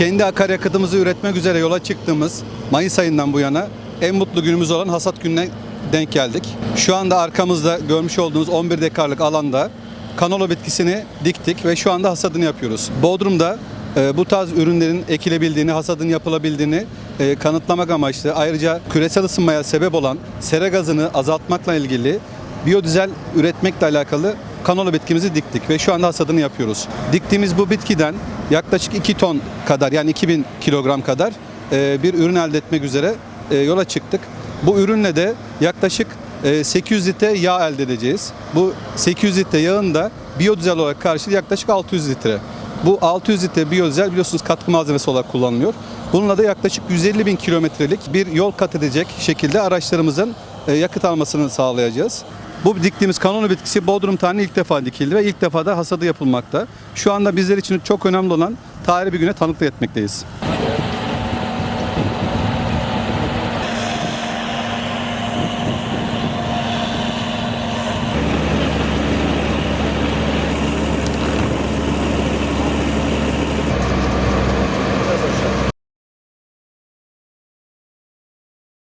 kendi akaryakıtımızı üretmek üzere yola çıktığımız Mayıs ayından bu yana en mutlu günümüz olan hasat gününe denk geldik. Şu anda arkamızda görmüş olduğunuz 11 dekarlık alanda kanolo bitkisini diktik ve şu anda hasadını yapıyoruz. Bodrum'da e, bu tarz ürünlerin ekilebildiğini, hasadın yapılabildiğini e, kanıtlamak amaçlı ayrıca küresel ısınmaya sebep olan sera gazını azaltmakla ilgili biyodizel üretmekle alakalı kanola bitkimizi diktik ve şu anda hasadını yapıyoruz. Diktiğimiz bu bitkiden yaklaşık 2 ton kadar yani 2000 kilogram kadar e, bir ürün elde etmek üzere e, yola çıktık. Bu ürünle de yaklaşık e, 800 litre yağ elde edeceğiz. Bu 800 litre yağın da biyodizel olarak karşılığı yaklaşık 600 litre. Bu 600 litre biyodizel biliyorsunuz katkı malzemesi olarak kullanılıyor. Bununla da yaklaşık 150 bin kilometrelik bir yol kat edecek şekilde araçlarımızın e, yakıt almasını sağlayacağız. Bu diktiğimiz kanonu bitkisi Bodrum tane ilk defa dikildi ve ilk defa da hasadı yapılmakta. Şu anda bizler için çok önemli olan tarihi bir güne tanıklık etmekteyiz.